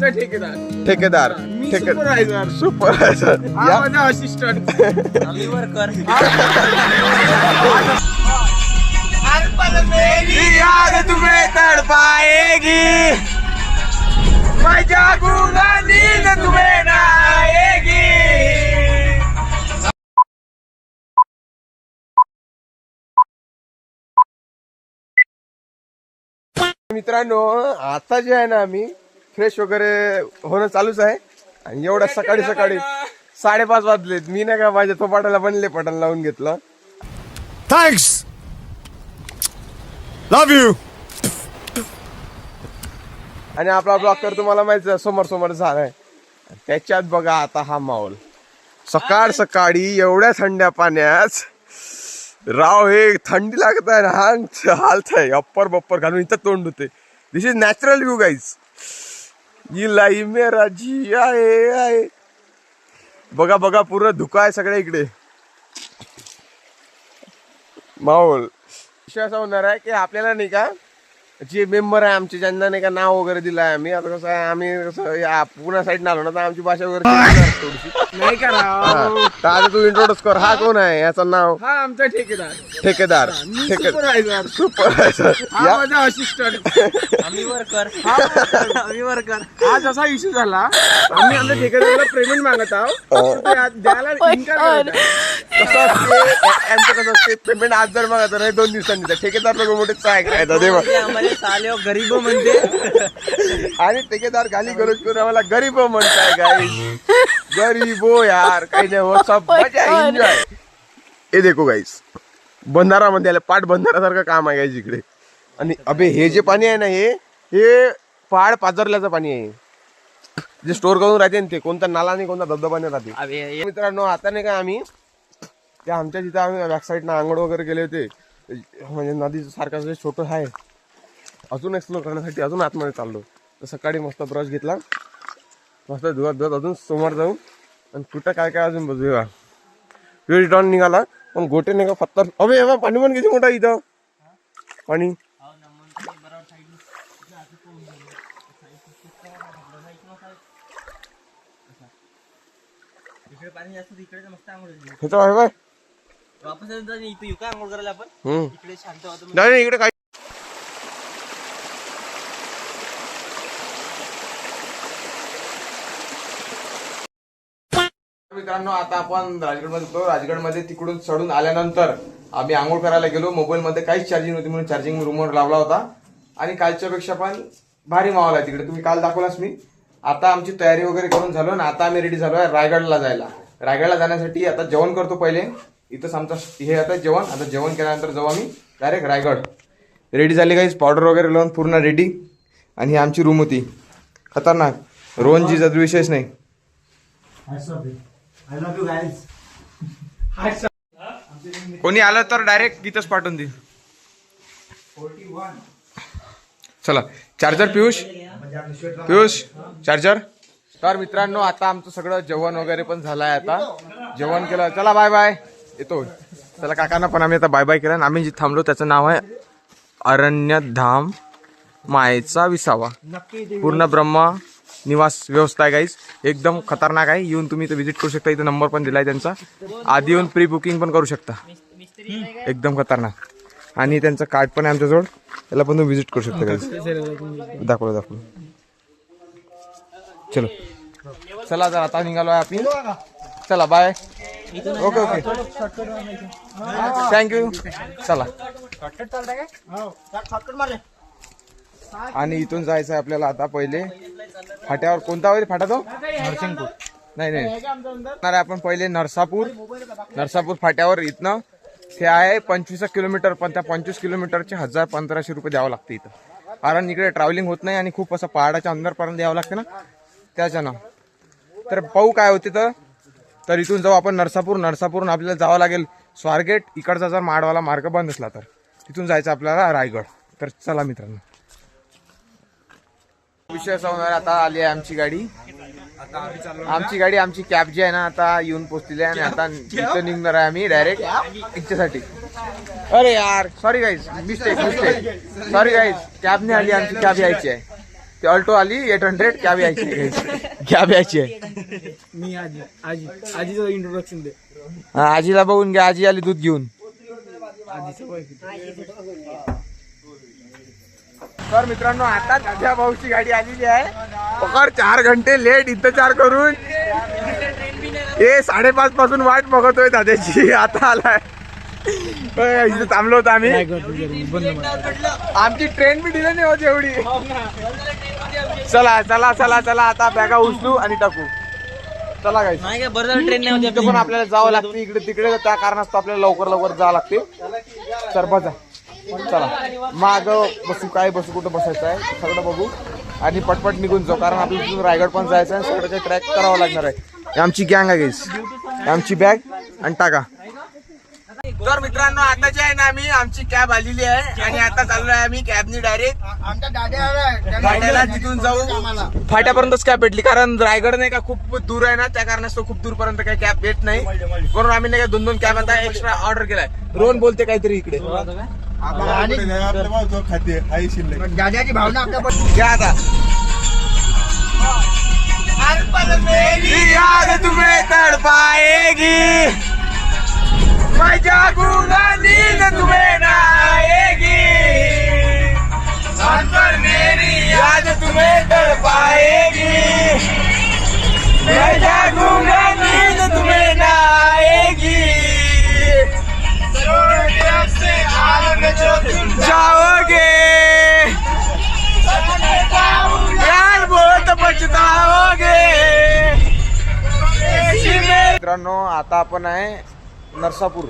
ठेकेदार. ठेकेदार. मी ठेके सुपरवायझर सुपरवायझर या माझा असिस्टंट याद तुम्हें तड़पाएगी मैं जागूंगा नींद तुम्हें ना आएगी मित्रांनो आता जे आहे ना आम्ही फ्रेश वगैरे होणं चालूच आहे. आणि एवढ्या सकाळी सकाळी साडेपाच वाजलेत. मी नाही का माझ्या थोपाटाला बनले पटन लावून घेतलं. Thanks. Love you. आणि आपला ब्लॉग तर तुम्हाला माहिती आहे, समोर समोर झालाय. त्याच्यात बघा आता हा माहोल. सकाळ सकाळी एवढ्या थंड्या पाण्यात राव हे थंडी लागत आहे ना हा हालत आहे. अप्पर बप्पर घालून इथं तोंड होते. This is natural view guys लाई मेरा जी आहे आहे बघा बघा पूर्ण धुका आहे सगळ्या इकडे. माहोल विषय असा होणार आहे की आपल्याला नाही का? जे मेंबर आहे आमचे ज्यांना नाही का नाव वगैरे दिलं आहे आम्ही. आता कसं आहे आम्ही कसं या पुण्या साईडनं आलो ना तर आमची भाषा वगैरे change होणार थोडीशी. नाही करा हा. तर आता तू इंट्रोड्यूस कर. हा कोण आहे? याचं नाव? हा आमचा ठेकेदार. ठेकेदार. मी ठेके सुपरवायझर सुपरवायझर हा या. माझा असिस्टंट आम्ही वर्कर आम्ही वर्कर आज असा इश्यू झाला आम्ही आमच्या ठेकेदाराला पेमेंट मागत आहोत. तर ते आज द्यायला इन्कार. कसं असते कसं असते पेमेंट आज जर मागा तर दोन दिवसांनी द्या. ठेकेदार लोक मोठे चाय करायचा देवा गरीब म्हणते आणि ठेकेदार गाली गरोज करून आम्हाला गरीब म्हणताय गाईस गरीबो यार काही नाही हो सब एन्जॉय हे देखो गाईस बंधारामध्ये आलं पाठ बंधारासारखं काम आहे गाईस इकडे आणि अबे हे जे पाणी आहे ना हे हे पहाड पाजरल्याचं पाणी आहे. जे स्टोर करून राहते ना ते कोणता नाला नाही कोणता धबधबा नाही राहते. मित्रांनो आता नाही का आम्ही ते आमच्या तिथं आम्ही बॅक साईडनं आंघोळ वगैरे केले होते म्हणजे नदीचं सारखं जे छोटं आहे अजून एक्सप्लोर करण्यासाठी अजून आतमध्ये चाललो. तर सकाळी मस्त ब्रश घेतला. मस्त धुवत धुवत अजून समोर जाऊ. आणि कुठं काय काय अजून बघूया. डॉन निघाला पण गोटे नाही का अभे अबे पाणी पण किती मोठा इथं. पाणी. पाणी जास्त इकडे मस्त आंघोळ होते. ह्याचं आहे बाय वापस इथे येऊ का आंघोळ करायला आपण. हम्म. इकडे शांत होतं नाही नाही, इकडे काय? मित्रांनो आता आपण राजगडमध्ये होतो. राजगडमध्ये तिकडून चढून आल्यानंतर आम्ही आंघोळ करायला गेलो. मोबाईलमध्ये काहीच चार्जिंग नव्हती म्हणून चार्जिंग रूमवर लावला होता. आणि कालच्या पेक्षा पण भारी माहोल आहे तिकडे. तुम्ही काल दाखवलाच मी. आता आमची तयारी वगैरे करून झालो आणि आता आम्ही रेडी झालो आहे रायगडला जायला. रायगडला जाण्यासाठी आता जेवण करतो पहिले. इथंच आमचं हे आता जेवण आता जेवण केल्यानंतर जाऊ आम्ही डायरेक्ट रायगड. रेडी झाली काहीच पावडर वगैरे लावून पूर्ण रेडी आणि ही आमची रूम होती. खतरनाक. रोहनजीचा विषयच नाही. कोणी आलं तर डायरेक्ट इथंच पाठवून दे. चला. चार्जर पियुष? पियुष चार्जर तर मित्रांनो आता आमचं सगळं जेवण वगैरे पण झालं आहे आता. जेवण केलं. चला बाय बाय येतो. चला काकांना पण आम्ही आता बाय बाय केलं. आणि आम्ही जिथे थांबलो त्याचं नाव आहे अरण्यधाम मायेचा विसावा. पूर्ण ब्रह्मा निवास व्यवस्था आहे गाईज एकदम खतरनाक आहे. येऊन तुम्ही इथं व्हिजिट करू शकता. इथं नंबर पण दिलाय त्यांचा. आधी येऊन प्री बुकिंग पण करू शकता. एकदम खतरनाक. आणि त्यांचं कार्ड पण आहे आमच्याजवळ. त्याला पण तुम्ही व्हिजिट करू शकता गाईज दाखवलं दाखवलं. चलो. चला तर आता निघालो आहे आपण. चला बाय ओके ओके. थँक्यू चला. आणि इथून जायचं आहे आपल्याला आता पहिले. फाट्यावर कोणता वगैरे फाटा तो? नरसिंगपूर नाही नाही. आपण पहिले नरसापूर. नरसापूर फाट्यावर इथनं. ते आहे पंचवीस किलोमीटर पण त्या पंचवीस किलोमीटरचे हजार पंधराशे रुपये द्यावं लागते इथं. कारण इकडे ट्रॅव्हलिंग होत नाही आणि खूप असं पहाडाच्या अंदरपर्यंत द्यावं लागते ना. त्याच्यानं. तर पाहू काय होते तर तर इथून जाऊ आपण नरसापूर. नरसापूरहून आपल्याला जावं लागेल स्वारगेट. इकडचा जर माडवाला मार्ग बंद असला तर. तिथून जायचं आपल्याला रायगड. तर चला मित्रांनो. विषय असा होणार आता आली आहे आमची गाडी. आमची गाडी आमची कॅब जी आहे ना आता येऊन पोहोचलेली आहे आणि आता इथं निघणार आहे आम्ही डायरेक्ट इच्छेसाठी. अरे यार sorry guys mistake mistake sorry guys कॅबने आली आमची कॅब यायची आहे. ती अल्टो आली एट हंड्रेड कॅब यायची यायची आहे मी आजी आजी आजीचं इंट्रोडक्शन दे. हा, आजीला बघून घ्या आजी आली दूध घेऊन? तर मित्रांनो आता दादा भाऊची गाडी आलेली आहे. पकड चार घंटे लेट इंतजार करून. ए साडेपाच पासून वाट बघतोय दादाची आता आलाय. इथे थांबलो होतो आम्ही. आमची ट्रेन बी दिली नाही होत एवढी. चला चला चला चला आता बॅगा उचलू आणि टाकू. चला गाईस नाही काय बरं झालं ट्रेन नाही होती तिथे पण आपल्याला जावं लागते इकडे तिकडे त्या कारणास्तव आपल्याला लवकर लवकर जावं लागते. तर बघा चला. माग बसू काय बसू कुठं बसायचं आहे सगळं बघू. आणि पटपट निघून जाऊ कारण आपल्याला तिथून रायगड पण जायचं आहे सगळं काही ट्रॅक करावं लागणार आहे. आमची गँग आहे. ही आमची बॅग आणि टाका. तर मित्रांनो आता जे आहे ना आम्ही आमची कॅब आलेली आहे आणि आता चाललोय आम्ही कॅबनी डायरेक्ट फाट्याला तिथून जाऊ. फाट्यापर्यंतच कॅब भेटली कारण रायगड नाही का खूप दूर आहे ना त्या कारणास्तव खूप दूरपर्यंत काही कॅब भेट नाही. म्हणून आम्ही नाही का दोन दोन कॅब आता एक्स्ट्रा ऑर्डर केलाय. रोहन बोलते काहीतरी इकडे. दादाची भावना आपल्या घ्या आता. मेरी याद तुम्हें तड़पाएगी। मैं नींद तुम्हें ना आएगी जाओगे. यार बहुत पछताओगे. मित्रांनो आता आपण आहे नरसापूर.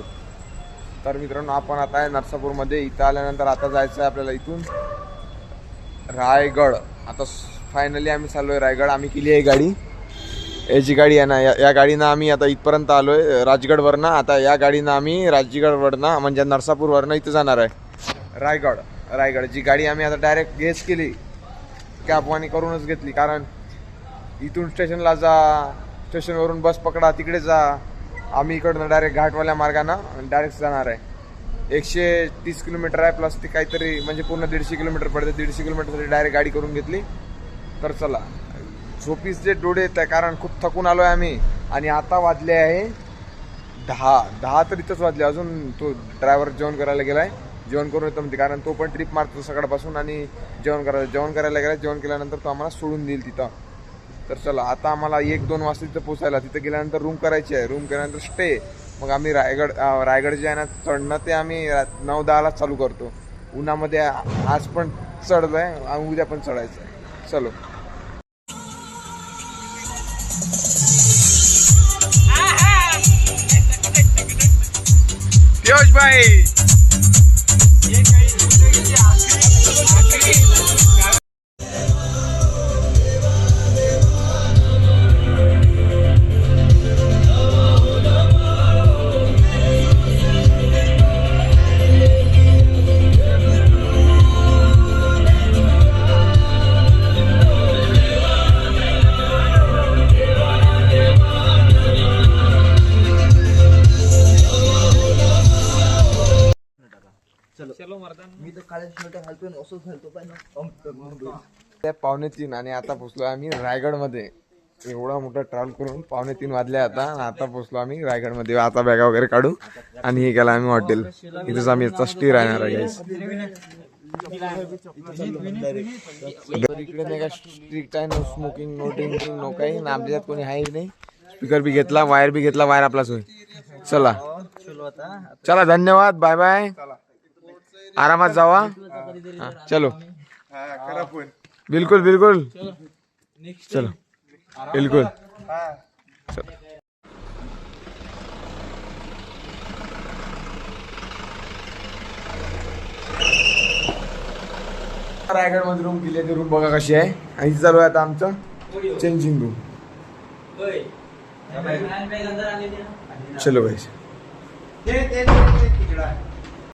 तर मित्रांनो आपण आता आहे नरसापूरमध्ये. इथं आल्यानंतर आता जायचं आहे आपल्याला इथून रायगड. आता फायनली आम्ही चाललो आहे रायगड. आम्ही केली आहे गाडी. याची गाडी आहे ना या या गाडीनं आम्ही आता इथपर्यंत आलो आहे राजगडवरनं. आता या गाडीनं आम्ही राजगडवरनं म्हणजे नरसापूरवरनं इथं जाणार आहे. रायगड रायगड. जी गाडी आम्ही आता डायरेक्ट गेस केली कॅबवानी करूनच घेतली. कारण इथून स्टेशनला जा स्टेशनवरून बस पकडा तिकडे जा. आम्ही इकडनं डायरेक्ट घाटवाल्या मार्गानं डायरेक्ट जाणार आहे. एकशे तीस किलोमीटर आहे प्लस ती काहीतरी म्हणजे पूर्ण दीडशे किलोमीटर पडते. दीडशे किलोमीटरसाठी डायरेक्ट गाडी करून घेतली. तर चला. झोपीस जे डोळे येत आहे कारण खूप थकून आलो आहे आम्ही. आणि आता वाजले आहे दहा. दहा तर इथंच वाजले. अजून तो ड्रायव्हर जेवण करायला गेलाय. जेवण करून येतो म्हणते. कारण तो पण ट्रिप मारतो सकाळपासून आणि जेवण करायला जेवण करायला गेला जेवण केल्यानंतर तो आम्हाला सोडून देईल तिथं. तर चला आता आम्हाला एक दोन वाजता तिथं पोचायला तिथं गेल्यानंतर रूम करायची आहे. रूम केल्यानंतर स्टे मग आम्ही रायगड रायगड जे आहे ना चढणं ते आम्ही नऊ दहाला चालू करतो. उन्हामध्ये आज पण चढलं आहे उद्या पण चढायचं आहे. चलो. पियुष मी तर काळे शर्ट असंच घालतो पाहिजे त्या पावणे तीन आणि आता पोचलो आम्ही रायगडमध्ये. एवढा मोठा ट्रॅव्हल करून पावणे तीन वाजले आता आणि आता पोचलो आम्ही रायगडमध्ये. आता बॅगा वगैरे काढू आणि हे केलं आम्ही हॉटेल इथेच आम्ही याचा स्टे राहणार आहे इकडे नाही का स्ट्रिक्ट आहे no smoking no drinking no काही. ना आपल्यात कोणी आहे नाही. स्पीकर बी घेतला वायर बी घेतला वायर आपलाच होय चला. चला धन्यवाद. बाय बाय आरामात जावा. हा, चलो. बिलकुल बिलकुल. चलो. बिलकुल. चलो. रायगडमध्ये रूम केली आहे रूम बघा कशी आहे. आणि इथे चालू आहे आता आमचं चेंजिंग रूम चलो भाई